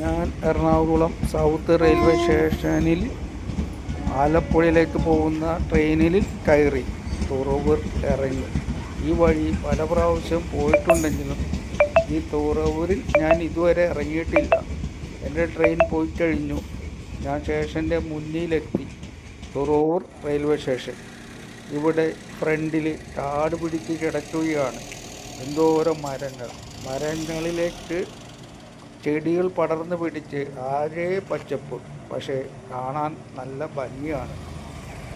ഞാൻ Ernakulam south railway സ്റ്റേഷനിൽ ആലപ്പുഴയിലേക്ക് പോകുന്ന ട്രെയിനിൽ കയറി തുറവൂർ ഇറങ്ങി. ഈ വഴി പല പ്രാവശ്യം പോയിട്ടുണ്ടെങ്കിലും ഈ തുറവൂരിൽ ഞാൻ ഇതുവരെ ഇറങ്ങിയിട്ടില്ല. എന്റെ ട്രെയിൻ പോയി കഴിഞ്ഞു. ഞാൻ സ്റ്റേഷന്റെ മുന്നിലെത്തി. Thuravoor railway station. ഇവിടെ ഫ്രണ്ടിൽ കാട് പിടിച്ച് കിടക്കുകയാണ്. എന്തോരം മരങ്ങൾ. മരങ്ങളിലേക്ക് ചെടികൾ പടർന്നു പിടിച്ച് ആകെ പച്ചപ്പ് പക്ഷേ കാണാൻ നല്ല ഭംഗിയാണ്.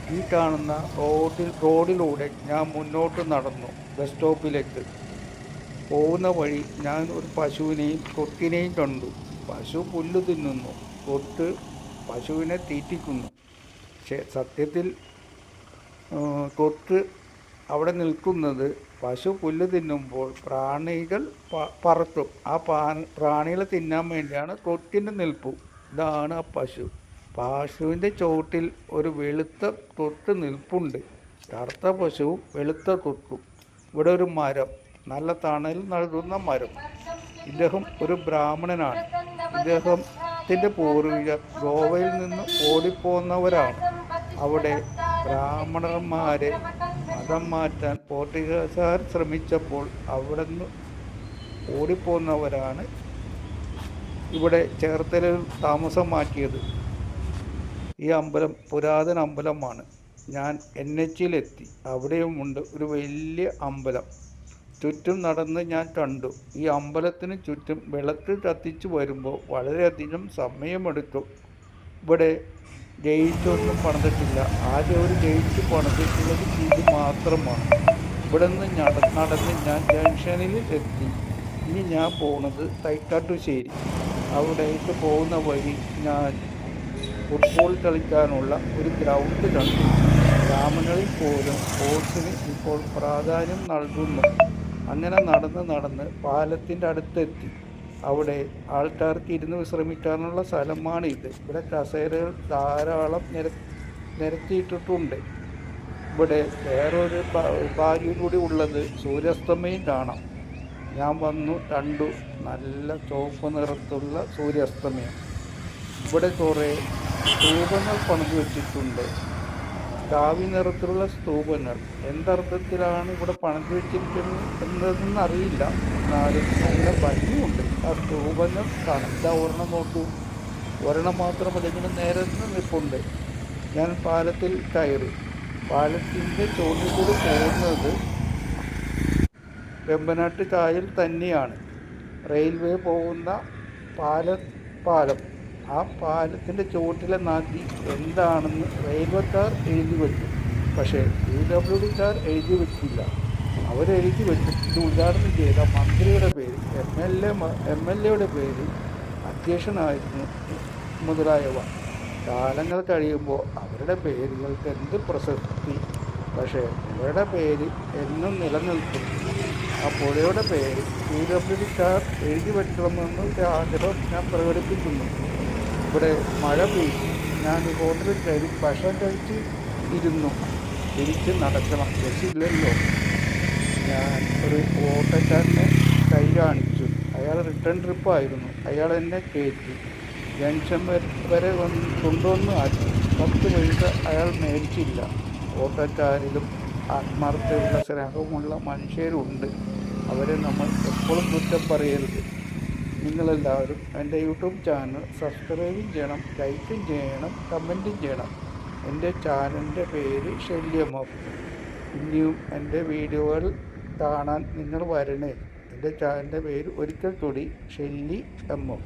ഈ കാണുന്ന റോഡിൽ റോഡിലൂടെ ഞാൻ മുന്നോട്ട് നടന്നു ബസ് സ്റ്റോപ്പിലേക്ക്. പോകുന്ന വഴി ഞാൻ ഒരു പശുവിനെയും കൊക്കിനെയും കണ്ടു. പശു പുല്ല് തിന്നുന്നു കൊട്ട് പശുവിനെ തീറ്റിക്കുന്നു. സത്യത്തിൽ കൊക്ക് അവിടെ നിൽക്കുന്നത് പശു പുല്ല് തിന്നുമ്പോൾ പ്രാണികൾ പറത്തും. ആ പ്രാണികളെ തിന്നാൻ വേണ്ടിയാണ് തൊട്ടിന്റെ നിൽപ്പ്. ഇതാണ് ആ പശു. പശുവിന്റെ ചോട്ടിൽ ഒരു വെളുത്ത തൊട്ട് നിൽപ്പുണ്ട്. കറുത്ത പശുവും വെളുത്ത തൊട്ടും. ഇവിടെ ഒരു മരം. നല്ല തണൽ നൽകുന്ന മരം. ഇദ്ദേഹം ഒരു ബ്രാഹ്മണനാണ്. ഇദ്ദേഹത്തിന്റെ പൂർവികർ ഗോവയിൽ നിന്ന് ഓടിപ്പോന്നവരാണ്. അവിടെ ബ്രാഹ്മണന്മാരെ മതം മാറ്റാൻ പോർട്ടുഗീസുകാർ ശ്രമിച്ചപ്പോൾ അവിടെ നിന്ന് ഓടിപ്പോന്നവരാണ് ഇവിടെ ചേർത്തലയിൽ താമസം മാറ്റിയത് ഈ അമ്പലം പുരാതന അമ്പലമാണ്. ഞാൻ എൻ എച്ചിലെത്തി അവിടെയുമുണ്ട് ഒരു വലിയ അമ്പലം. ചുറ്റും നടന്ന് ഞാൻ കണ്ടു. ഈ അമ്പലത്തിന് ചുറ്റും വിളക്ക് കത്തിച്ചു വരുമ്പോൾ വളരെയധികം സമയമെടുക്കും ഇവിടെ ജയിച്ചൊന്നും പണിതിട്ടില്ല. ആദ്യം ഒരു ജയിച്ച് പണിതിട്ടുള്ളത് ഇത് മാത്രമാണ്. ഇവിടെ നിന്ന് നടന്ന് ഞാൻ ജംഗ്ഷനിൽ എത്തി. ഇനി ഞാൻ പോണത് തൈക്കാട്ടുശ്ശേരി. അവിടേക്ക് പോകുന്ന വഴി ഞാൻ ഫുട്ബോൾ കളിക്കാനുള്ള ഒരു ഗ്രൗണ്ട് കണ്ടു. ഗ്രാമങ്ങളിൽ പോലും സ്പോർട്സിന് ഇപ്പോൾ പ്രാധാന്യം നൽകുന്നു. അങ്ങനെ നടന്ന് നടന്ന് പാലത്തിന്റെ അടുത്തെത്തി. അവിടെ ആൾക്കാർക്ക് ഇരുന്ന് വിശ്രമിക്കാനുള്ള സ്ഥലമാണ് ഇത്. ഇവിടെ കസേരകൾ ധാരാളം നിര നിരത്തിയിട്ടിട്ടുണ്ട്. ഇവിടെ വേറൊരു ഭാഗ്യം കൂടി ഉള്ളത് സൂര്യാസ്തമയം കാണാം. ഞാൻ വന്നു കണ്ടു. നല്ല ചുവപ്പ് നിറത്തുള്ള സൂര്യാസ്തമയം. ഇവിടെ കുറേ രൂപങ്ങൾ പണിതു വെച്ചിട്ടുണ്ട്. കാവി നിറത്തിലുള്ള സ്തൂപങ്ങൾ. എന്തർത്ഥത്തിലാണ് ഇവിടെ പണിത് വെച്ചിരിക്കുന്നത് എന്നതെന്ന് അറിയില്ല. എന്നാലും നല്ല ഭംഗിയുണ്ട്. ആ സ്തൂപങ്ങൾ കാണാം. ഒരെണ്ണം നോക്കൂ. ഒരെണ്ണം മാത്രമല്ല ഇങ്ങനെ നേരത്തെ നിൽപ്പുണ്ട് ഞാൻ പാലത്തിൽ കയറി. പാലത്തിന്റെ ചോട്ടിൽ കൂടി പോകുന്നത് വെമ്പനാട്ട് കായൽ തന്നെയാണ്. റെയിൽവേ പോകുന്ന പാല പാലം. ആ പാലത്തിന്റെ ചുവട്ടിലെ നദി എന്താണെന്ന് റെയിൽവേക്കാർ എഴുതി വെച്ചു. പക്ഷേ പി ഡബ്ല്യു ഡിക്കാർ എഴുതി വെച്ചില്ല. അവരെഴുതി വെച്ചു ഇത് ഉദ്ഘാടനം ചെയ്ത മന്ത്രിയുടെ പേര് M L A M L എയുടെ പേര് അധ്യക്ഷനായിരുന്നു മുതലായവ. കാലങ്ങൾ കഴിയുമ്പോൾ അവരുടെ പേരുകൾക്ക് എന്ത് പ്രസക്തി പക്ഷേ ഇവരുടെ പേര് എന്നും നിലനിൽക്കും. ആ പുഴയുടെ പേര് പി ഡബ്ല്യു ഡിക്കാർ എഴുതി വെക്കണമെന്ന് ആഗ്രഹം ഞാൻ പ്രകടിപ്പിക്കുന്നു. ഇവിടെ മഴ പെയ്തു. ഞാൻ ഹോട്ടലിൽ കയറി ഭക്ഷണം കഴിച്ച് ഇരുന്നു. എനിക്ക് നടക്കണം. ബസ്സില്ലല്ലോ ഞാൻ ഒരു ഓട്ടോക്കാരനെ കൈ കാണിച്ചു. അയാൾ റിട്ടേൺ ട്രിപ്പായിരുന്നു അയാൾ എന്നെ കയറ്റി. ജംഗ്ഷൻ വരെ വന്ന് കൊണ്ടുവന്ന് ആക്കി. പത്ത് പൈസ അയാൾ മേടിച്ചില്ല. ഓട്ടോക്കാരിലും ആത്മാർത്ഥതയുള്ള സ്നേഹമുള്ള മനുഷ്യരുണ്ട്. അവരെ നമ്മൾ എപ്പോഴും കുറ്റം പറയരുത്. നിങ്ങളെല്ലാവരും എന്റെ യൂട്യൂബ് ചാനൽ സബ്സ്ക്രൈബും ചെയ്യണം ലൈക്കും ചെയ്യണം കമന്റും ചെയ്യണം. എന്റെ ചാനലിന്റെ പേര് ശല്യമോ? ഇനിയും എന്റെ വീഡിയോകൾ കാണാൻ നിങ്ങൾ വരണേ. എന്റെ ചാനലിന്റെ പേര് ഒരിക്കൽ കൂടി ഷെല്ലി എം എം